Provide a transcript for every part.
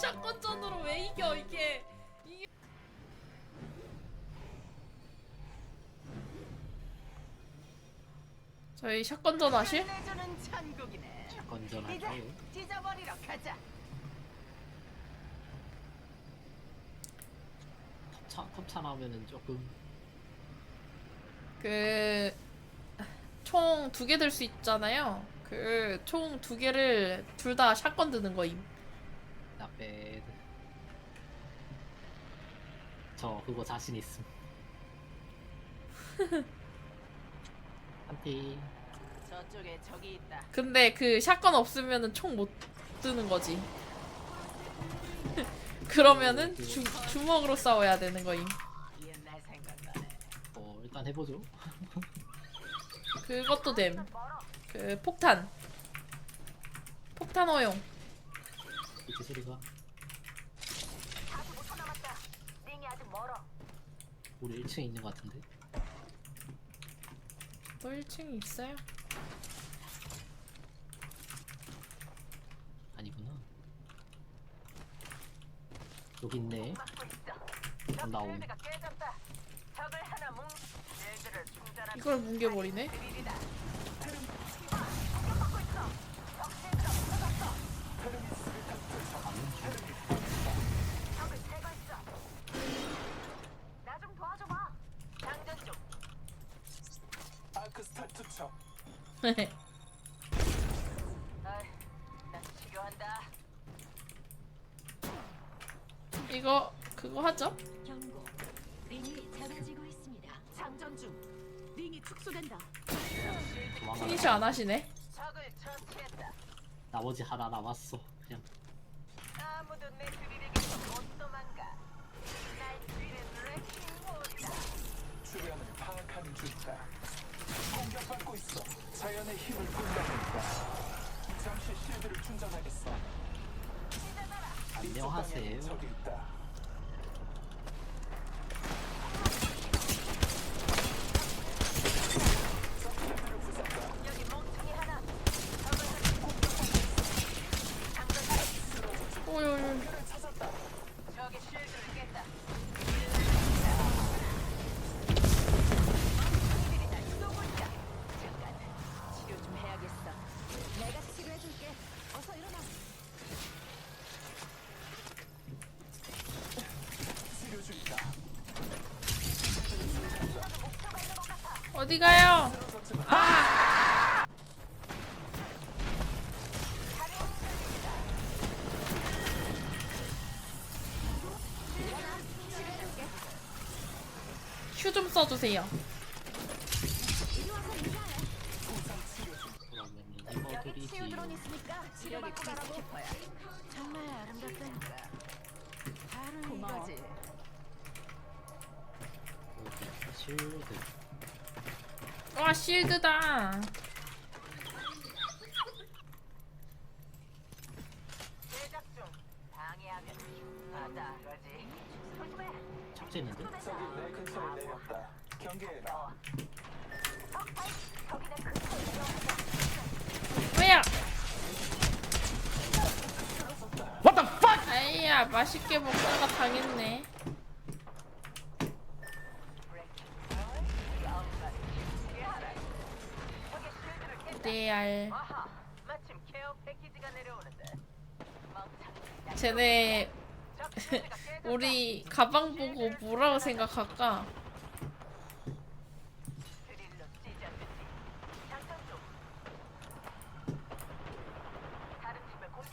샷건전으로 왜 이겨 이게 이게 저희 샷건전 하실? 내주는 천국이네. 건전할까요? 이제 찢어버리러 가자. 컵차 컵차라면은 조금 그 총 두 개 들 수 있잖아요. 그 총 두 개를 둘 다 샷건 드는 거임. 나빼드. 저 그거 자신 있음. 한티 저쪽에 적이 있다. 근데 그 샷건 없으면은 총못 드는 거지. 그러면은 주, 주먹으로 싸워야 되는 거임. 옛날 생각나네. 어 일단 해보죠. 그것도 됨. 그 폭탄. 폭탄 허용. 이렇게 소리가 아직 5초 남았다. 링이 아직 멀어. 우리 1층에 있는 것 같은데. 또 1층이 있어요? 아니구나. 여기 있네. 막고 있어. 안 나옴. 실드가 깨졌다. 적을 하나 뭉. 실드를 충전한 이걸 뭉개버리네? 드릴이다. 이. 이거 그거 하죠? 경고. 링이 작아지고 있습니다. 장전 중. 링이 축소된다. 피니시 안 하시네. 적을 처치했다. 나머지 하나 남았어. 그냥 아무도 내 드릴에게서 못 도망가. 날 뒤는 레킹볼이다. 주변을 파악하는 중이다 공격받고 있어 자연의 힘을 분담한다 잠시 실드를 충전하겠어 안녕하세요. 저기 있다. 오요요. 어디 가요? 휴좀 써주세요. 치유 드론. 있으니까 치료받고 가라고. 정말 아름답다니까. 바로. 이거지. 여기 실드. 와 실드다. 제작 중. 방해하면 바다 거지. 조심해. 착지 있는데? 저기 내 근처에 내렸다 경계해라 뭐야? What the fuck? 아이야 맛있게 먹다가 당했네. 멍청이. 쟤네. 우리 가방 보고 뭐라고 생각할까? 드릴로 찢어주지. 장전 중. 다른 팀을 공격.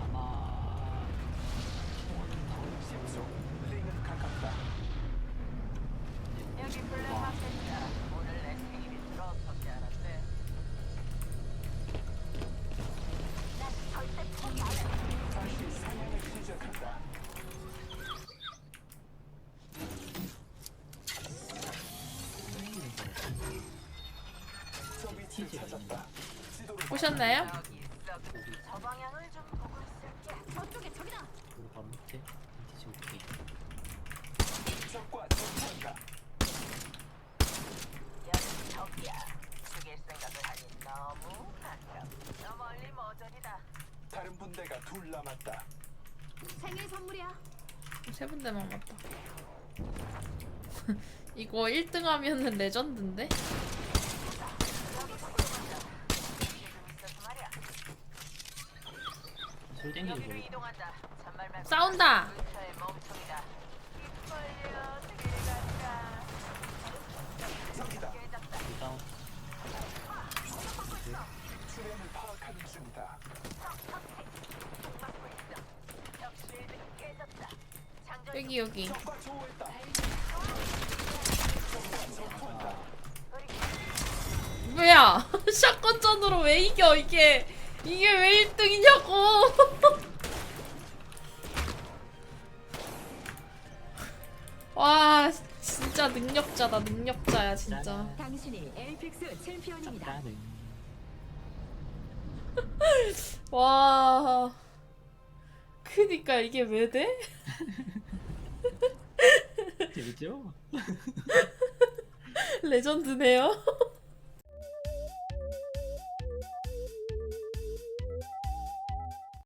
아마 10초 링은 가깝다 여기 블랙 마켓이야. 오늘 내 생일이 들어섰지 않았대. 난 절대 포기 안 해. 다시 사냥을 시작한다 밑에 분대가 둘 남았다. 생일 선물이야. 세 군데만 맞다. 이거 1등 하면은 레전드인데? 있어서 말이야. 술 땡기는 여기로 소리. 이동한다. 잔말 말고. 싸운다! 의사의 멍청이다. 이빨려 어떻게 갈까? 저기다. 깨졌다. 다운. 수량을 파악하는 중이다. 막고 있어. 역시 일등 깨졌다. 장전 여기 여기. 적과 조우했다. 뭐야? 샷건전으로 왜 이겨 이게? 이게 왜 1등이냐고? 와 진짜 능력자다 능력자야 진짜. 당신이 챔피언입니다. 와. 그니까 이게 왜 돼? 재밌죠? 레전드네요.